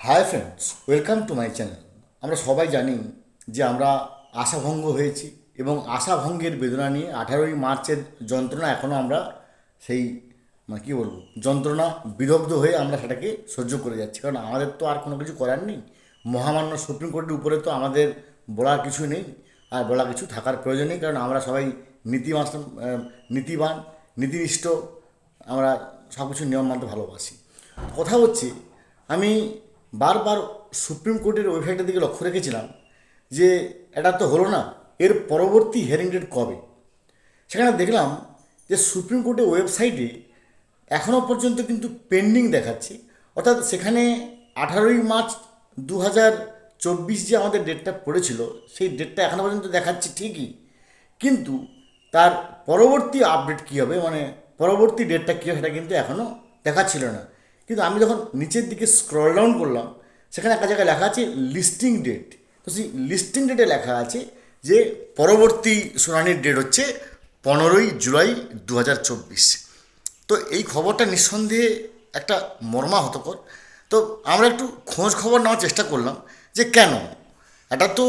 Hi friends welcome to my channel আমরা সবাই জানি যে আমরা আশাভঙ্গ হয়েছি এবং আশাভঙ্গের বেদনা নিয়ে আঠারোই মার্চের যন্ত্রণা এখনও আমরা সেই মানে কী বলব, যন্ত্রণা বিদগ্ধ হয়ে আমরা সেটাকে সহ্য করে যাচ্ছি। কারণ আমাদের তো আর কোনো কিছু করার নেই। মহামান্য সুপ্রিম কোর্টের উপরে তো আমাদের বলার কিছু নেই আর বলা কিছু থাকার প্রয়োজন নেই। কারণ আমরা সবাই নীতিবান নীতিবান, নীতিনিষ্ঠ, আমরা সব কিছু নিয়ম মানতে ভালোবাসি। কথা হচ্ছে, আমি বারবার সুপ্রিম কোর্টের ওয়েবসাইটের দিকে লক্ষ্য রেখেছিলাম যে এটা তো হলো না, এর পরবর্তী হিয়ারিং ডেট কবে? সেখানে দেখলাম যে সুপ্রিম কোর্টের ওয়েবসাইটে এখনও পর্যন্ত কিন্তু পেন্ডিং দেখাচ্ছে। অর্থাৎ সেখানে আঠারোই মার্চ দু হাজার চব্বিশ যে আমাদের ডেটটা পড়েছিল, সেই ডেটটা এখনও পর্যন্ত দেখাচ্ছে ঠিকই। কিন্তু তার পরবর্তী আপডেট কী হবে? মানে পরবর্তী ডেটটা কী হবে, সেটা কিন্তু এখনও দেখাচ্ছিল না। কিন্তু আমি যখন নিচের দিকে স্ক্রল ডাউন করলাম, সেখানে একটা জায়গায় লেখা আছে লিস্টিং ডেট তো সেই লিস্টিং ডেটে লেখা আছে যে পরবর্তী শুনানির ডেট হচ্ছে পনেরোই জুলাই দু হাজার চব্বিশ। তো এই খবরটা নিঃসন্দেহে একটা মর্মাহতকর। তো আমরা একটু খোঁজ খবর নেওয়ার চেষ্টা করলাম যে কেন? এটা তো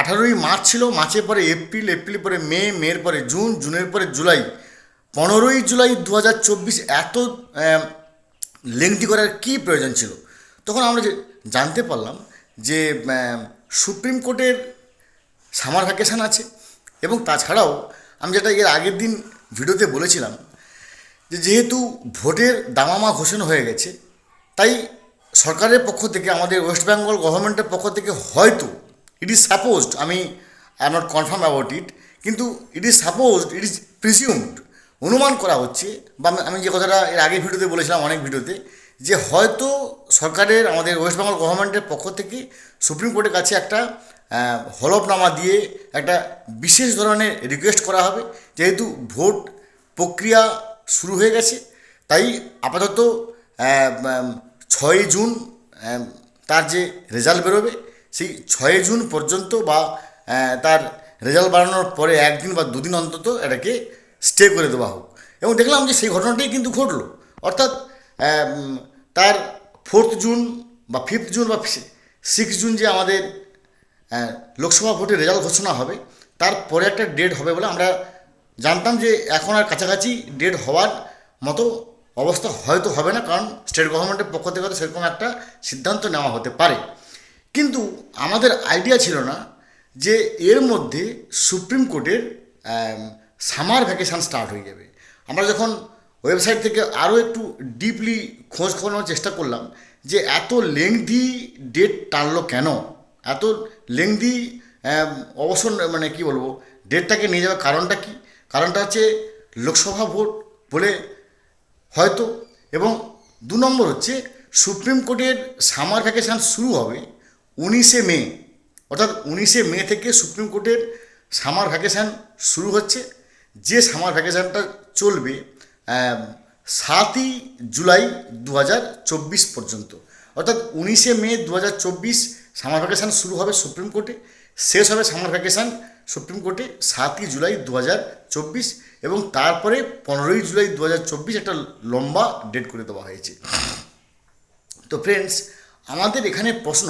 আঠারোই মার্চ ছিল, মার্চের পরে এপ্রিল এপ্রিলের পরে মে, মের পরে জুন, জুনের পরে জুলাই। পনেরোই জুলাই দু হাজার চব্বিশ এত লেংটি করার কী প্রয়োজন ছিল? তখন আমরা যে জানতে পারলাম যে সুপ্রিম কোর্টের সামার ভ্যাকেশান আছে এবং তাছাড়াও আমি যেটা এর আগের দিন ভিডিওতে বলেছিলাম যে, যেহেতু ভোটের দামামা ঘোষণা হয়ে গেছে, তাই সরকারের পক্ষ থেকে, আমাদের ওয়েস্ট বেঙ্গল গভর্নমেন্টের পক্ষ থেকে হয়তো ইট ইজ সাপোজড আমি I not confirm about it কিন্তু it is supposed it is presumed অনুমান করা হচ্ছে, বা আমি- যে কথাটা এর আগে ভিডিওতে বলেছিলাম অনেক ভিডিওতে, যে হয়তো সরকারের, আমাদের ওয়েস্ট বেঙ্গল গভর্নমেন্টের পক্ষ থেকে সুপ্রিম কোর্টের কাছে একটা হলফনামা দিয়ে একটা বিশেষ ধরনের রিকোয়েস্ট করা হবে, যেহেতু ভোট প্রক্রিয়া শুরু হয়ে গেছে, তাই আপাতত ছয়ই জুন তার যে রেজাল্ট বেরোবে, সেই ছয়ই জুন পর্যন্ত বা তার রেজাল্ট বাড়ানোর পরে একদিন বা দুদিন অন্তত এটাকে স্টে করে দেওয়া হোক। এবং দেখলাম যে সেই ঘটনাটাই কিন্তু ঘটলো। অর্থাৎ তার ফোর্থ জুন বা ফিফথ জুন বা সিক্স জুন যে আমাদের লোকসভা ভোটের রেজাল্ট ঘোষণা হবে তারপরে একটা ডেট হবে বলে আমরা জানতাম যে এখন আর কাছাকাছি ডেট হওয়ার মতো অবস্থা হয়তো হবে না, কারণ স্টেট গভর্নমেন্টের পক্ষ থেকে সেরকম একটা সিদ্ধান্ত নেওয়া হতে পারে। কিন্তু আমাদের আইডিয়া ছিল না যে এর মধ্যে সুপ্রিম কোর্টের সামার ভ্যাকেশান স্টার্ট হয়ে যাবে। আমরা যখন ওয়েবসাইট থেকে আরও একটু ডিপলি খোঁজ খোলানোর চেষ্টা করলাম যে এত লেংদি ডেট টানলো কেন? এত লেংদি অবসর মানে কি বলব ডেটটাকে নিয়ে যাওয়ার কারণটা কি? কারণটা হচ্ছে লোকসভা ভোট বলে হয়তো এবং দু নম্বর হচ্ছে সুপ্রিম কোর্টের সামার ভ্যাকেশান শুরু হবে উনিশে মে। অর্থাৎ উনিশে মে থেকে সুপ্রিম কোর্টের সামার ভ্যাকেশান শুরু হচ্ছে। যে সামার ভ্যাকেশানটা চলবে সাতই জুলাই দু হাজার চব্বিশ পর্যন্ত। অর্থাৎ উনিশে মে দু হাজার চব্বিশ সামার ভ্যাকেশান শুরু হবে সুপ্রিম কোর্টে, শেষ হবে সামার ভ্যাকেশান সুপ্রিম কোর্টে সাতই জুলাই দু হাজার চব্বিশ এবং তারপরে পনেরোই জুলাই দু হাজার চব্বিশ একটা লম্বা ডেট করে দেওয়া হয়েছে। তো ফ্রেন্ডস আমাদের এখানে প্রশ্ন,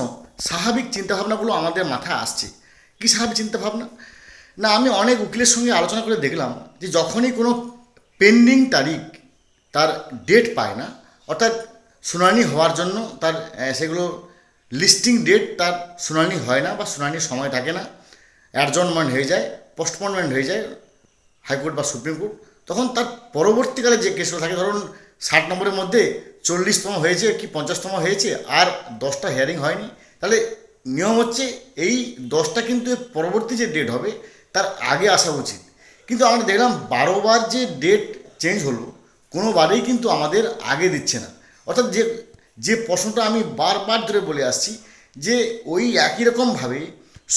স্বাভাবিক চিন্তাভাবনাগুলো আমাদের মাথায় আসছে। কী স্বাভাবিক চিন্তাভাবনা? না, আমি অনেক উকিলের সঙ্গে আলোচনা করে দেখলাম যে যখনই কোনো পেন্ডিং তারিখ তার ডেট পায় না, অর্থাৎ শুনানি হওয়ার জন্য তার সেগুলো লিস্টিং ডেট তার শুনানি হয় না বা শুনানির সময় থাকে না অ্যাডজনমেন্ট হয়ে যায়, পোস্টপনমেন্ট হয়ে যায় হাইকোর্ট বা সুপ্রিম কোর্ট, তখন তার পরবর্তীকালে যে কেসগুলো থাকে, ধরুন ষাট নম্বরের মধ্যে চল্লিশতম হয়েছে কি পঞ্চাশতম হয়েছে, আর দশটা হিয়ারিং হয়নি, তাহলে নিয়ম হচ্ছে এই দশটা কিন্তু পরবর্তী যে ডেট হবে তার আগে আসা উচিত। কিন্তু আমরা দেখলাম বারোবার যে ডেট চেঞ্জ হলো কোনোবারেই কিন্তু আমাদের আগে দিচ্ছে না। অর্থাৎ যে যে প্রশ্নটা আমি বারবার ধরে বলে আসছি যে ওই একই রকমভাবে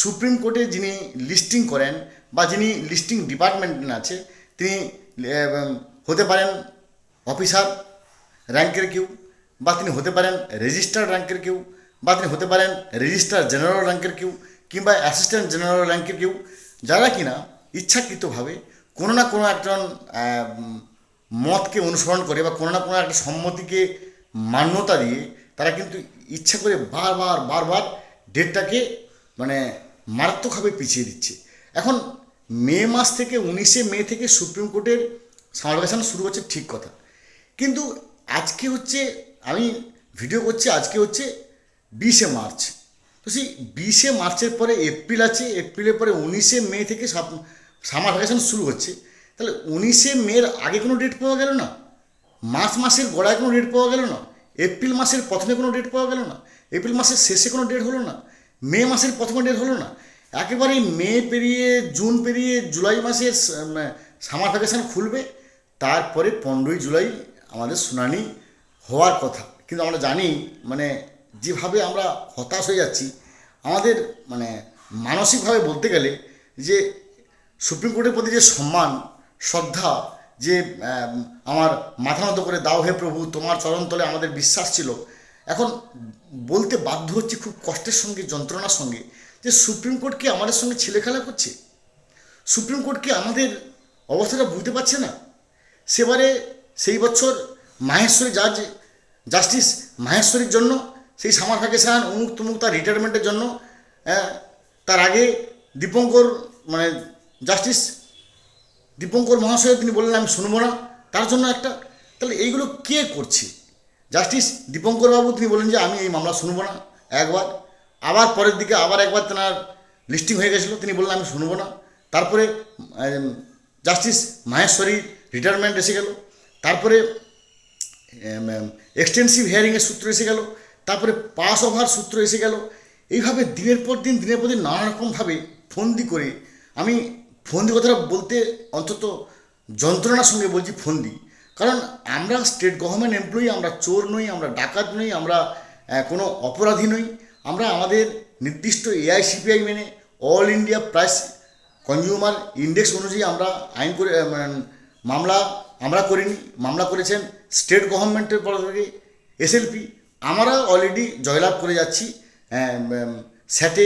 সুপ্রিম কোর্টে যিনি লিস্টিং করেন বা যিনি লিস্টিং ডিপার্টমেন্টে আছে, তিনি হতে পারেন অফিসার র্যাঙ্কের কেউ বা তিনি হতে পারেন রেজিস্টার র্যাঙ্কের কেউ বা তিনি হতে পারেন রেজিস্ট্রার জেনারেল র্যাঙ্কের কেউ কিংবা অ্যাসিস্ট্যান্ট জেনারেল র্যাঙ্কের কেউ যারা কিনা ইচ্ছাকৃতভাবে কোনো না কোনো একজন মতকে অনুসরণ করে বা কোনো না কোনো একটা সম্মতিকে মান্যতা দিয়ে তারা কিন্তু ইচ্ছা করে বারবার বারবার ডেটটাকে মানে মারাত্মকভাবে পিছিয়ে দিচ্ছে। এখন মে মাস থেকে উনিশে মে থেকে সুপ্রিম কোর্টের সামার শুরু হচ্ছে ঠিক কথা। কিন্তু আজকে হচ্ছে, আমি ভিডিও করছি, আজকে হচ্ছে বিশে মার্চ। তো সেই বিশে মার্চের পরে এপ্রিল আছে, এপ্রিলের পরে উনিশে মে থেকে সামার ভ্যাকেশন শুরু হচ্ছে। তাহলে উনিশে মের আগে কোনো ডেট পাওয়া গেল না? মার্চ মাসের গোড়ায় কোনো ডেট পাওয়া গেল না? এপ্রিল মাসের প্রথমে কোনো ডেট পাওয়া গেল না? এপ্রিল মাসের শেষে কোনো ডেট হলো না? মে মাসের প্রথমে ডেট হলো না? একেবারে মে পেরিয়ে, জুন পেরিয়ে, জুলাই মাসের সামার ভ্যাকেশন খুলবে, তারপরে পনেরোই জুলাই আমাদের শুনানি হওয়ার কথা। কিন্তু আমরা জানি মানে যেভাবে আমরা হতাশ হয়ে যাচ্ছি, আমাদের মানে মানসিকভাবে বলতে গেলে যে সুপ্রিম কোর্টের প্রতি যে সম্মান, শ্রদ্ধা, যে আমার মাথা মতো করে দাও হে প্রভু, তোমার চরণতলে আমাদের বিশ্বাস ছিল, এখন বলতে বাধ্য হচ্ছে খুব কষ্টের সঙ্গে, যন্ত্রণার সঙ্গে, যে সুপ্রিম কোর্ট কি আমাদের সঙ্গে ছেলে খেলা করছে? সুপ্রিম কোর্ট কি আমাদের অবস্থাটা বুঝতে পারছে না? সেবারে সেই বছর মাহেশ্বরী জাজ, জাস্টিস মাহেশ্বরীর জন্য সেই সামার ভ্যাকেশান অমুক তমুক তার রিটায়ারমেন্টের জন্য তার আগে দীপঙ্কর মানে জাস্টিস দীপঙ্কর মহাশয় তিনি বললেন, আমি শুনব না। তার জন্য একটা, তাহলে এইগুলো কে করছে? জাস্টিস দীপঙ্করবাবু তিনি বললেন যে, আমি এই মামলা শুনব না, একবার। আবার পরের দিকে আবার একবার তেনার লিস্টিং হয়ে গেছিল, তিনি বললেন, আমি শুনব না। তারপরে জাস্টিস মাহেশ্বরী রিটায়ারমেন্ট এসে গেল। তারপরে এক্সটেন্সিভ হিয়ারিংয়ের সূত্র এসে গেল। তারপরে পাস ওভার সূত্র এসে গেল। এইভাবে দিনের পর দিন, দিনের পর দিন নানা রকমভাবে ফন্দি করে। আমি ফন্দি কথাটা বলতে অন্তত যন্ত্রণার সঙ্গে বলছি ফন্দি। কারণ আমরা স্টেট গভর্নমেন্ট এমপ্লয়ি আমরা চোর নই, আমরা ডাকাত নই, আমরা কোনো অপরাধী নই। আমরা আমাদের নির্দিষ্ট এআইসিপিআই মেনে all India price consumer index অনুযায়ী আমরা আইন করে মামলা আমরা করিনি। মামলা করেছেন স্টেট গভর্নমেন্টের পর থেকে এসএলপি আমরা অলরেডি জয়লাভ করে যাচ্ছি স্যাটে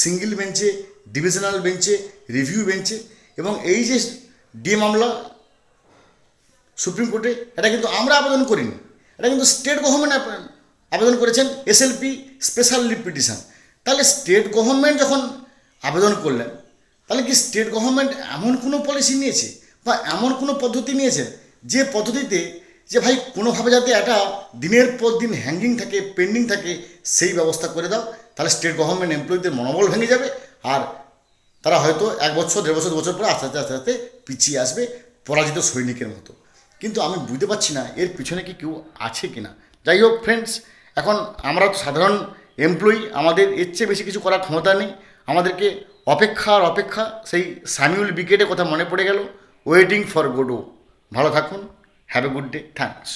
সিঙ্গেল বেঞ্চে ডিভিশনাল বেঞ্চে রিভিউ বেঞ্চে এবং এই যে ডি মামলা সুপ্রিম কোর্টে, এটা কিন্তু আমরা আবেদন করিনি। এটা কিন্তু স্টেট গভর্নমেন্ট আবেদন করেছেন এসএলপি স্পেশাল লিভ পিটিশন তাহলে স্টেট গভর্নমেন্ট যখন আবেদন করলেন, তাহলে কি স্টেট গভর্নমেন্ট এমন কোনো পলিসি নিয়েছে বা এমন কোনো পদ্ধতি নিয়েছে যে পদ্ধতিতে যে ভাই, কোনোভাবে যাতে এটা দিনের পর দিন হ্যাঙ্গিং থাকে পেন্ডিং থাকে, সেই ব্যবস্থা করে দাও। তাহলে স্টেট গভর্নমেন্ট এমপ্লয়ীদের মনোবল ভেঙে যাবে আর তারা হয়তো এক বছর, দেড় বছর, দু বছর পরে আস্তে আস্তে আস্তে আস্তে পিছিয়ে আসবে পরাজিত সৈনিকের মতো। কিন্তু আমি বুঝতে পারছি না এর পিছনে কি কেউ আছে কি না। যাই হোক ফ্রেন্ডস এখন আমরা তো সাধারণ এমপ্লয়ি আমাদের এর চেয়ে বেশি কিছু করার ক্ষমতা নেই। আমাদেরকে অপেক্ষা আর অপেক্ষা, সেই সামিউল বিকেটের কথা মনে পড়ে গেল। ওয়েটিং ফর গোডো ভালো থাকুন। Have a good day thanks